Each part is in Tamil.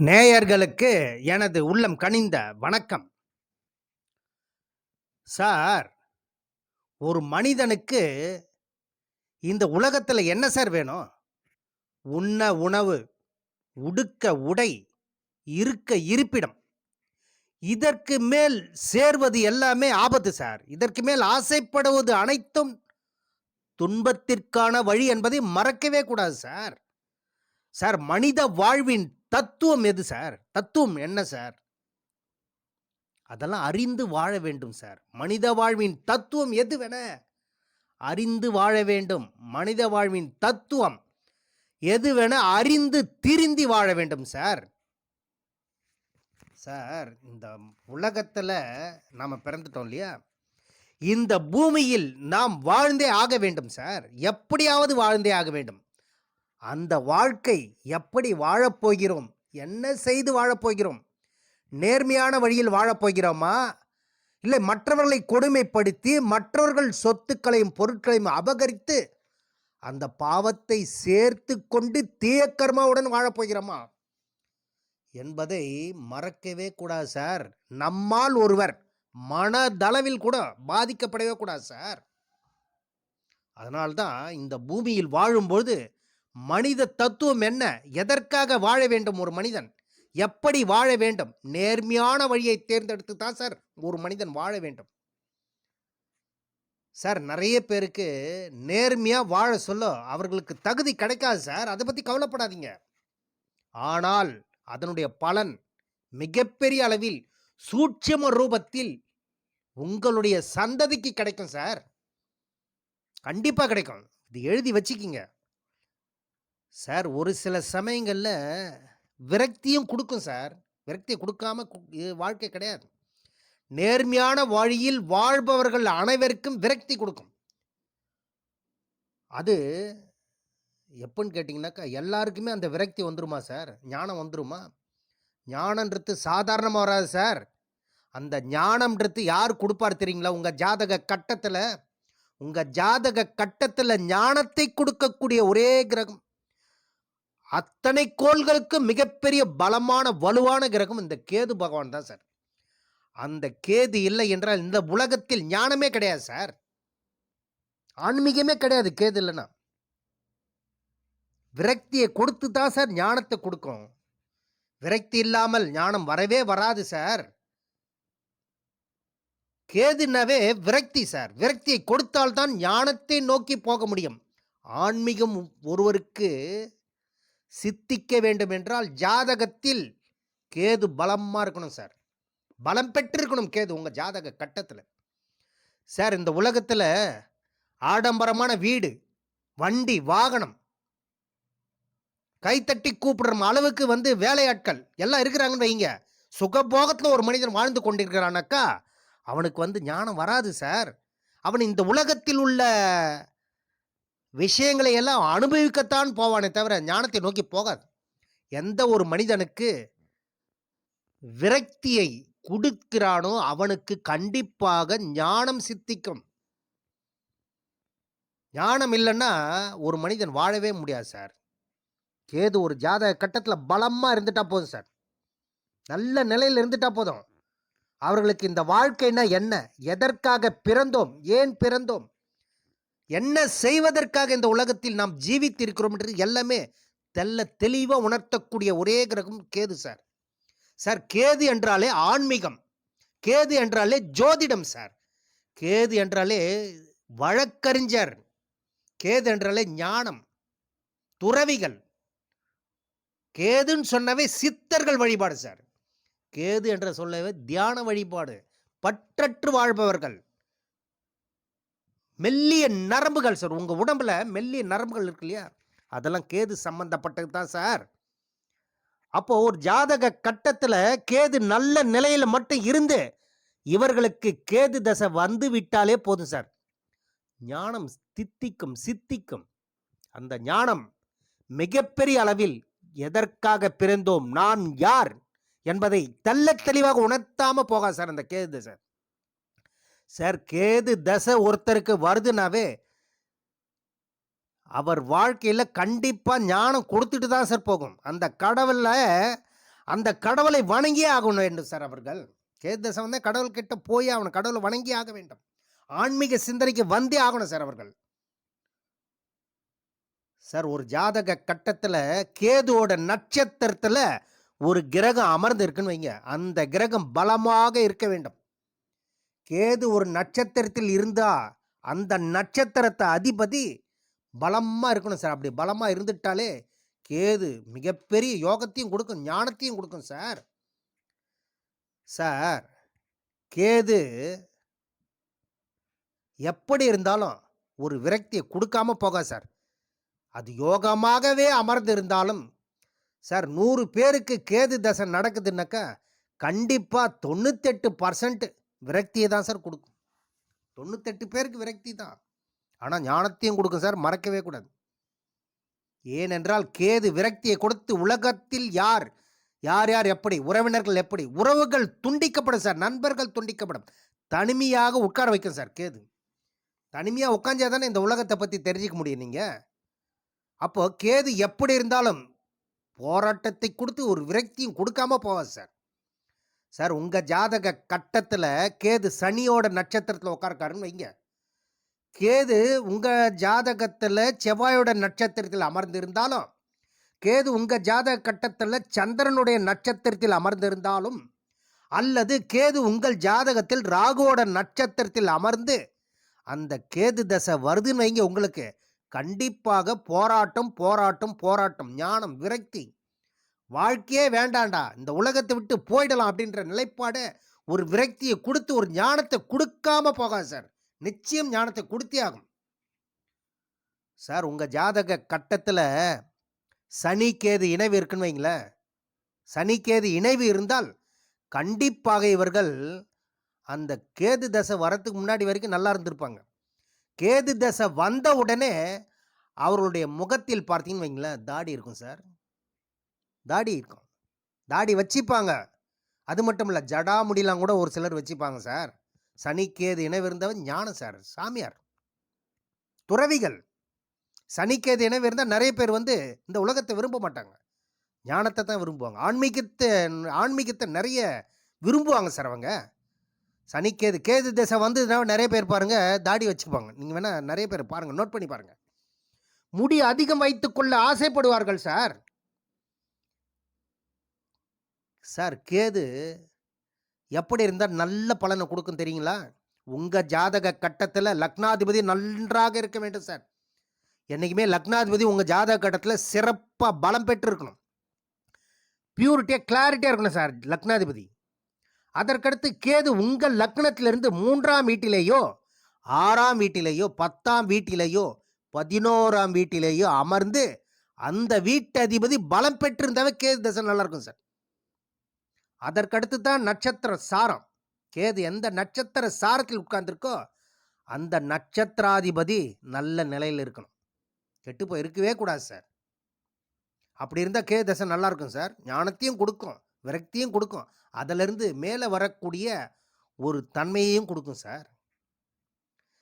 நேயர்களுக்கு எனது உள்ளம் கனிந்த வணக்கம். சார் ஒரு மனிதனுக்கு இந்த உலகத்தில் என்ன சார் வேணும்? உண்ண உணவு உடுக்க உடை இருக்க இருப்பிடம். இதற்கு மேல் சேர்வது எல்லாமே ஆபத்து சார். இதற்கு மேல் ஆசைப்படுவது அனைத்தும் துன்பத்திற்கான வழி என்பதை மறக்கவே கூடாது சார். சார் மனித வாழ்வின் தத்துவம் எது சார்? தத்துவம் என்ன சார்? அதெல்லாம் அறிந்து வாழ வேண்டும் சார். மனித வாழ்வின் தத்துவம் எதுவென அறிந்து வாழ வேண்டும். மனித வாழ்வின் தத்துவம் எதுவென அறிந்து திருந்தி வாழ வேண்டும் சார். சார் இந்த உலகத்தில் நாம் பிறந்துட்டோம் இல்லையா? இந்த பூமியில் நாம் வாழ்ந்தே ஆக வேண்டும் சார். எப்படியாவது வாழ்ந்தே ஆக வேண்டும். அந்த வாழ்க்கை எப்படி வாழப்போகிறோம்? என்ன செய்து வாழப்போகிறோம்? நேர்மையான வழியில் வாழப்போகிறோமா? இல்லை மற்றவர்களை கொடுமைப்படுத்தி மற்றவர்கள் சொத்துக்களையும் பொருட்களையும் அபகரித்து அந்த பாவத்தை சேர்த்து கொண்டு தீய கர்மாவுடன் வாழப்போகிறோமா? என்பதை மறக்கவே கூடாது சார். நம்மால் ஒருவர் மனதளவில் கூட பாதிக்கப்படவே கூடாது சார். அதனால்தான் இந்த பூமியில் வாழும்பொழுது மனித தத்துவம் என்ன? எதற்காக வாழ வேண்டும் ஒரு மனிதன்? எப்படி வாழ வேண்டும்? நேர்மையான வழியை தேர்ந்தெடுத்து தான் சார் ஒரு மனிதன் வாழ வேண்டும். சார் நிறைய பேருக்கு நேர்மையாக வாழ சொல்ல அவர்களுக்கு தகுதி கிடைக்காது சார். அதை பற்றி கவலைப்படாதீங்க. ஆனால் அதனுடைய பலன் மிகப்பெரிய அளவில் சூட்சம ரூபத்தில் உங்களுடைய சந்ததிக்கு கிடைக்கும் சார். கண்டிப்பாக கிடைக்கும். இது எழுதி வச்சுக்கிங்க. சார் ஒரு சில சமயங்களில் விரக்தியும் கொடுக்கும் சார். விரக்தியை கொடுக்காம வாழ்க்கை கிடையாது. நேர்மையான வழியில் வாழ்பவர்கள் அனைவருக்கும் விரக்தி கொடுக்கும். அது எப்போன்னு கேட்டிங்கனாக்கா எல்லாருக்குமே அந்த விரக்தி வந்துருமா சார்? ஞானம் வந்துருமா? ஞானன்றது சாதாரணமாக வராது சார். அந்த ஞானம்ன்றது யார் கொடுப்பார் தெரியுங்களா? உங்கள் ஜாதக கட்டத்தில் உங்கள் ஜாதக கட்டத்தில் ஞானத்தை கொடுக்கக்கூடிய ஒரே கிரகம். அத்தனை கோள்களுக்கு மிகப்பெரிய பலமான வலுவான கிரகம் இந்த கேது பகவான் தான் சார். அந்த கேது இல்லை என்றால் இந்த உலகத்தில் ஞானமே கிடையாது சார். ஆன்மீகமே கிடையாது கேது இல்லைன்னா. விரக்தியை கொடுத்து தான் சார் ஞானத்தை கொடுக்கும். விரக்தி இல்லாமல் ஞானம் வரவே வராது சார். கேதுனாவே விரக்தி சார். விரக்தியை கொடுத்தால்தான் ஞானத்தை நோக்கி போக முடியும். ஆன்மீகம் ஒருவருக்கு சித்திக்க வேண்டும் என்றால் ஜாதகத்தில் கேது பலமாக இருக்கணும் சார். பலம் பெற்றிருக்கணும் கேது உங்கள் ஜாதக கட்டத்தில். சார் இந்த உலகத்தில் ஆடம்பரமான வீடு வண்டி வாகனம் கைத்தட்டி கூப்பிடுற அளவுக்கு வந்து வேலையாட்கள் எல்லாம் இருக்கிறாங்கன்னு வைங்க. சுகபோகத்தில் ஒரு மனிதன் வாழ்ந்து கொண்டிருக்கிறானாக்கா அவனுக்கு வந்து ஞானம் வராது சார். அவன் இந்த உலகத்தில் உள்ள விஷயங்களை எல்லாம் அனுபவிக்கத்தான் போவானே தவிர ஞானத்தை நோக்கி போகாது. எந்த ஒரு மனிதனுக்கு விரக்தியை கொடுக்கிறானோ அவனுக்கு கண்டிப்பாக ஞானம் சித்திக்கும். ஞானம் இல்லைன்னா ஒரு மனிதன் வாழவே முடியாது சார். ஏது ஒரு ஜாதக கட்டத்தில் பலமாக இருந்துட்டா போதும் சார். நல்ல நிலையில் இருந்துட்டா போதும். அவர்களுக்கு இந்த வாழ்க்கைனா என்ன? எதற்காக பிறந்தோம்? ஏன் பிறந்தோம்? என்ன செய்வதற்காக இந்த உலகத்தில் நாம் ஜீவித்திருக்கிறோம் என்று எல்லாமே தெல்ல தெளிவாக உணர்த்தக்கூடிய ஒரே கிரகம் கேது சார் சார் கேது என்றாலே ஆன்மீகம். கேது என்றாலே ஜோதிடம் சார் கேது என்றாலே வழக்கறிஞர். கேது என்றாலே ஞானம். துறவிகள். கேதுன்னு சொன்னவே சித்தர்கள் வழிபாடு சார் கேது என்ற சொல்லவே தியான வழிபாடு. பற்றற்று வாழ்பவர்கள். மெல்லிய நரம்புகள் சார். உங்கள் உடம்புல மெல்லிய நரம்புகள் இருக்கு இல்லையா? அதெல்லாம் கேது சம்மந்தப்பட்டது தான் சார். அப்போது ஒரு ஜாதக கட்டத்தில் கேது நல்ல நிலையில் மட்டும் இருந்து இவர்களுக்கு கேது தசை வந்து விட்டாலே போதும் சார். ஞானம் தித்திக்கும் சித்திக்கும். அந்த ஞானம் மிகப்பெரிய அளவில் எதற்காக பிறந்தோம்? நான் யார்? என்பதை தெள்ளத் தெளிவாக உணர்த்தாமல் போகாது சார் அந்த கேது தசை. சார் கேது தசை ஒருத்தருக்கு வருதுனாவே அவர் வாழ்க்கையில் கண்டிப்பாக ஞானம் கொடுத்துட்டு தான் சார் போகும். அந்த கடவுளில் அந்த கடவுளை வணங்கியே ஆகணும் வேண்டும் சார் அவர்கள். கேது தசை வந்தால் கடவுள் கிட்ட போய் ஆகணும் கடவுளை வணங்கி ஆக வேண்டும். ஆன்மீக சிந்தனைக்கு வந்தே ஆகணும் சார் அவர்கள். சார் ஒரு ஜாதக கட்டத்தில் கேதுவோட நட்சத்திரத்தில் ஒரு கிரகம் அமர்ந்து இருக்குன்னு வைங்க. அந்த கிரகம் பலமாக இருக்க வேண்டும். கேது ஒரு நட்சத்திரத்தில் இருந்தால் அந்த நட்சத்திரத்தை அதிபதி பலமாக இருக்கணும் சார். அப்படி பலமாக இருந்துட்டாலே கேது மிகப்பெரிய யோகத்தையும் கொடுக்கும் ஞானத்தையும் கொடுக்கும் சார். சார் கேது எப்படி இருந்தாலும் ஒரு விரக்தியை கொடுக்காம போக சார். அது யோகமாகவே அமர்ந்து இருந்தாலும் சார் நூறு பேருக்கு கேது தசை நடக்குதுன்னாக்கா கண்டிப்பாக தொண்ணூத்தெட்டு பர்சன்ட் விரக்தியை தான் சார் கொடுக்கும். தொண்ணூத்தெட்டு பேருக்கு விரக்தி தான். ஆனால் ஞானத்தையும் கொடுக்கும் சார் மறக்கவே கூடாது. ஏனென்றால் கேது விரக்தியை கொடுத்து உலகத்தில் யார்? யார் யார் எப்படி? உறவினர்கள் எப்படி? உறவுகள் துண்டிக்கப்படும் சார் நண்பர்கள் துண்டிக்கப்படும். தனிமையாக உட்கார வைக்கும் சார் கேது. தனிமையாக உட்காந்தா தானே இந்த உலகத்தை பற்றி தெரிஞ்சிக்க முடியும் நீங்கள் அப்போது கேது எப்படி இருந்தாலும் போராட்டத்தை கொடுத்து ஒரு விரக்தியும் கொடுக்காம போவார் சார். சார் உங்கள் ஜாதக கட்டத்தில் கேது சனியோட நட்சத்திரத்தில் உட்காருக்காருன்னு வைங்க. கேது உங்கள் ஜாதகத்தில் செவ்வாயோட நட்சத்திரத்தில் அமர்ந்திருந்தாலும் கேது உங்கள் ஜாதக கட்டத்தில் சந்திரனுடைய நட்சத்திரத்தில் அமர்ந்திருந்தாலும் அல்லது கேது உங்கள் ஜாதகத்தில் ராகுவோட நட்சத்திரத்தில் அமர்ந்து அந்த கேது தசை வருதுன்னு வைங்க உங்களுக்கு. கண்டிப்பாக போராட்டம் போராட்டம் போராட்டம் ஞானம் விரக்தி. வாழ்க்கையே வேண்டாண்டா இந்த உலகத்தை விட்டு போயிடலாம் அப்படின்ற நிலைப்பாடு ஒரு விரக்தியை கொடுத்து ஒரு ஞானத்தை கொடுக்காம போகாது சார். நிச்சயம் ஞானத்தை கொடுத்தே ஆகும் சார் உங்கள் ஜாதக கட்டத்தில் சனி கேது இணைவு இருக்குன்னு வைங்களேன். சனி கேது இணைவு இருந்தால் கண்டிப்பாக இவர்கள் அந்த கேது தசை வரத்துக்கு முன்னாடி வரைக்கும் நல்லா இருந்திருப்பாங்க. கேது தசை வந்த உடனே அவர்களுடைய முகத்தில் பார்த்தீங்கன்னு வைங்களேன் தாடி இருக்கும் சார். தாடி இருக்கும். தாடி வச்சுப்பாங்க. அது மட்டும் இல்லை ஜடாமுடிலாம் கூட ஒரு சிலர் வச்சுப்பாங்க சார். சனிக்கேது இனவிருந்தவன் ஞான ஞானம் சார். சாமியார். துறவிகள். சனிக்கேது இணைவு நிறைய பேர் வந்து இந்த உலகத்தை விரும்ப மாட்டாங்க. ஞானத்தை தான் விரும்புவாங்க. ஆன்மீகத்தை ஆன்மீகத்தை நிறைய விரும்புவாங்க சார் அவங்க. சனிக்கேது கேது திசை வந்ததுனா நிறைய பேர் பாருங்கள் தாடி வச்சுப்பாங்க. நீங்கள் வேணால் நிறைய பேர் பாருங்கள் நோட் பண்ணி பாருங்கள் முடி அதிகம் வைத்துக்கொள்ள ஆசைப்படுவார்கள் சார். சார் கேது எப்படி இருந்தால் நல்ல பலனை கொடுக்கும் தெரியுங்களா? உங்கள் ஜாதக கட்டத்தில் லக்னாதிபதி நன்றாக இருக்க வேண்டும் சார். என்றைக்குமே லக்னாதிபதி உங்கள் ஜாதக கட்டத்தில் சிறப்பாக பலம் பெற்று இருக்கணும் பியூரிட்டியாக கிளாரிட்டியாக இருக்கணும் சார் லக்னாதிபதி. அதற்கடுத்து கேது உங்கள் லக்னத்திலிருந்து மூன்றாம் வீட்டிலேயோ ஆறாம் வீட்டிலேயோ பத்தாம் வீட்டிலேயோ பதினோராம் வீட்டிலேயோ அமர்ந்து அந்த வீட்டதிபதி பலம் பெற்றிருந்தாவே கேது தசை நல்லாயிருக்கும் சார். அதற்கடுத்து தான் நட்சத்திர சாரம். கேது எந்த நட்சத்திர சாரத்தில் உட்கார்ந்துருக்கோ அந்த நட்சத்திராதிபதி நல்ல நிலையில் இருக்கணும். கெட்டு போய் இருக்கவே கூடாது சார். அப்படி இருந்தால் கே தசை நல்லாயிருக்கும் சார். ஞானத்தையும் கொடுக்கும் விரக்தியும் கொடுக்கும். அதிலிருந்து மேலே வரக்கூடிய ஒரு தன்மையையும் கொடுக்கும் சார்.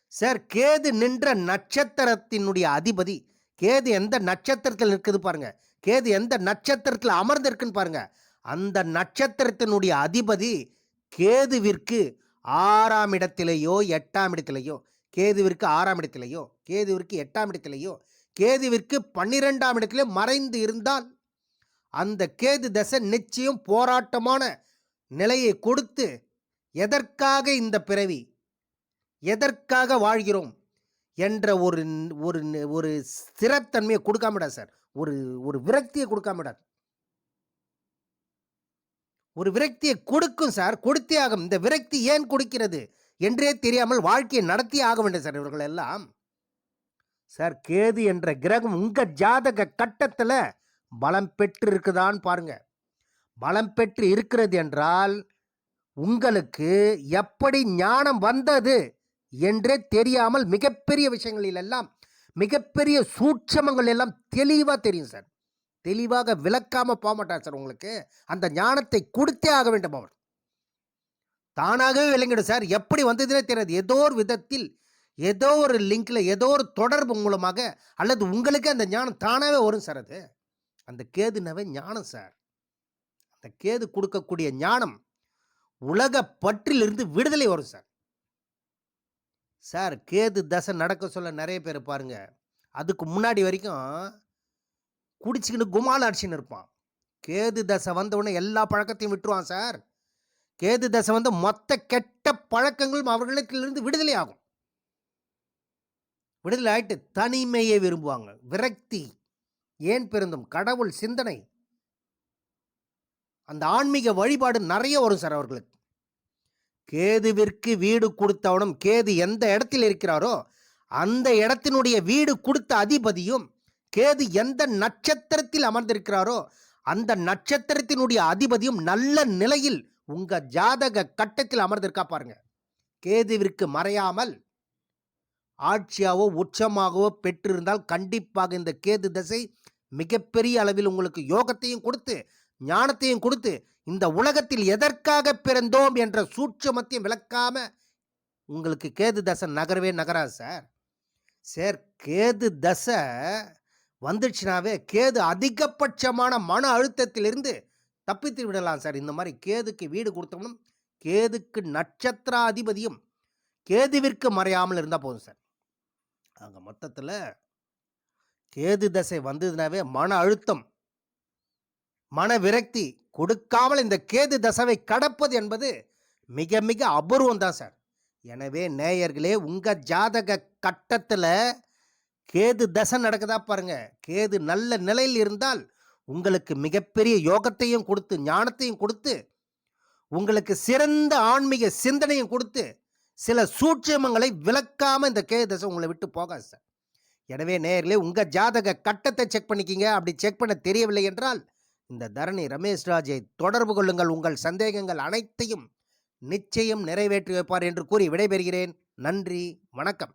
சார் கேது நின்ற நட்சத்திரத்தினுடைய அதிபதி கேது எந்த நட்சத்திரத்தில் இருக்குது பாருங்கள் கேது எந்த நட்சத்திரத்தில் அமர்ந்து பாருங்கள் அந்த நட்சத்திரத்தினுடைய அதிபதி கேதுவிற்கு ஆறாம் இடத்திலேயோ எட்டாம் இடத்திலேயோ கேதுவிற்கு ஆறாம் இடத்திலேயோ கேதுவிற்கு எட்டாம் இடத்திலேயோ கேதுவிற்கு பன்னிரெண்டாம் இடத்திலே மறைந்து இருந்தால் அந்த கேது தசை நிச்சயம் போராட்டமான நிலையை கொடுத்து எதற்காக இந்த பிறவி எதற்காக வாழ்கிறோம் என்ற ஒரு ஒரு ஒரு ஸ்திரத்தன்மையை கொடுக்காம விடாது சார். ஒரு ஒரு விரக்தியை கொடுக்காம விடாது. ஒரு விரக்தியை கொடுக்கும் சார். கொடுத்தே ஆகும். இந்த விரக்தி ஏன் கொடுக்கிறது? என்றே தெரியாமல் வாழ்க்கையை நடத்தி ஆக வேண்டும் சார் இவர்கள் எல்லாம். சார் கேது என்ற கிரகம் உங்கள் ஜாதக கட்டத்தில் பலம் பெற்று இருக்குதான்னு பாருங்க. பலம் பெற்று இருக்கிறது என்றால் உங்களுக்கு எப்படி ஞானம் வந்தது என்றே தெரியாமல் மிகப்பெரிய விஷயங்களில் எல்லாம் மிகப்பெரிய சூட்சமங்கள் எல்லாம் தெளிவாக தெரியும் சார். தெளிவாக விளக்காமல் போக மாட்டார் சார் உங்களுக்கு. அந்த ஞானத்தை கொடுத்தே ஆக வேண்டும் அவர். தானாகவே விளங்கிடும் சார். எப்படி வந்ததுனே தெரியாது. ஏதோ ஒரு விதத்தில் ஏதோ ஒரு லிங்கில் ஏதோ ஒரு தொடர்பு மூலமாக அல்லது உங்களுக்கே அந்த ஞானம் தானாகவே வரும் சார் அது. அந்த கேதுனவே ஞானம் சார். அந்த கேது கொடுக்கக்கூடிய ஞானம் உலக பற்றிலிருந்து விடுதலை வரும் சார். சார் கேது தசை நடக்க சொல்ல நிறைய பேர் பாருங்க அதுக்கு முன்னாடி வரைக்கும் குடிச்சிக்கின்னு குமால அடிச்சுன்னு இருப்பான். கேது தசை வந்தவுடனே எல்லா பழக்கத்தையும் விட்டுருவான் சார். கேது தசை வந்து மொத்த கெட்ட பழக்கங்களும் அவர்களுக்கிலிருந்து விடுதலை ஆகும். விடுதலை ஆயிட்டு தனிமையை விரும்புவாங்க. விரக்தி ஏன் பெருந்தும் கடவுள் சிந்தனை. அந்த ஆன்மீக வழிபாடு நிறைய வரும் சார் அவர்களுக்கு. கேதுவிற்கு வீடு கொடுத்தவனும் கேது எந்த இடத்தில் இருக்கிறாரோ அந்த இடத்தினுடைய வீடு கொடுத்த அதிபதியும் கேது எந்த நட்சத்திரத்தில் அமர்ந்திருக்கிறாரோ அந்த நட்சத்திரத்தினுடைய அதிபதியும் நல்ல நிலையில் உங்க ஜாதக கட்டத்தில் அமர்ந்திருக்கா பாருங்க. கேதுவிற்கு மறையாமல் ஆட்சியாவோ உச்சமாகவோ பெற்றிருந்தால் கண்டிப்பாக இந்த கேது தசை மிகப்பெரிய அளவில் உங்களுக்கு யோகத்தையும் கொடுத்து ஞானத்தையும் கொடுத்து இந்த உலகத்தில் எதற்காக பிறந்தோம் என்ற சூட்சமத்தையும் விளக்காம உங்களுக்கு கேது தசை நகரவே நகராது சார். சார் கேது தசை வந்துச்சுனாவே கேது அதிகபட்சமான மன அழுத்தத்திலிருந்து தப்பித்து விடலாம் சார். இந்த மாதிரி கேதுக்கு வீடு கொடுத்தோம்னா கேதுக்கு நட்சத்திராதிபதியும் கேதுவிற்கு மறையாமல் இருந்தால் போதும் சார். அங்கே மொத்தத்தில் கேது தசை வந்ததுனாவே மன அழுத்தம் மன விரக்தி கொடுக்காமல் இந்த கேது தசவை கடப்பது என்பது மிக மிக அபூர்வம் தான் சார். எனவே நேயர்களே உங்கள் ஜாதக கட்டத்தில் கேது தசை நடக்குதா பாருங்க. கேது நல்ல நிலையில் இருந்தால் உங்களுக்கு மிகப்பெரிய யோகத்தையும் கொடுத்து ஞானத்தையும் கொடுத்து உங்களுக்கு சிறந்த ஆன்மீக சிந்தனையும் கொடுத்து சில சூட்சமங்களை விளக்காம இந்த கேது தசை உங்களை விட்டு போகாது சார். எனவே நேயர்களே உங்க ஜாதக கட்டத்தை செக் பண்ணிக்கிங்க. அப்படி செக் பண்ண தெரியவில்லை என்றால் இந்த தரணி ரமேஷ் ராஜை தொடர்பு கொள்ளுங்கள். உங்கள் சந்தேகங்கள் அனைத்தையும் நிச்சயம் நிறைவேற்றி வைப்பார் என்று கூறி விடைபெறுகிறேன். நன்றி. வணக்கம்.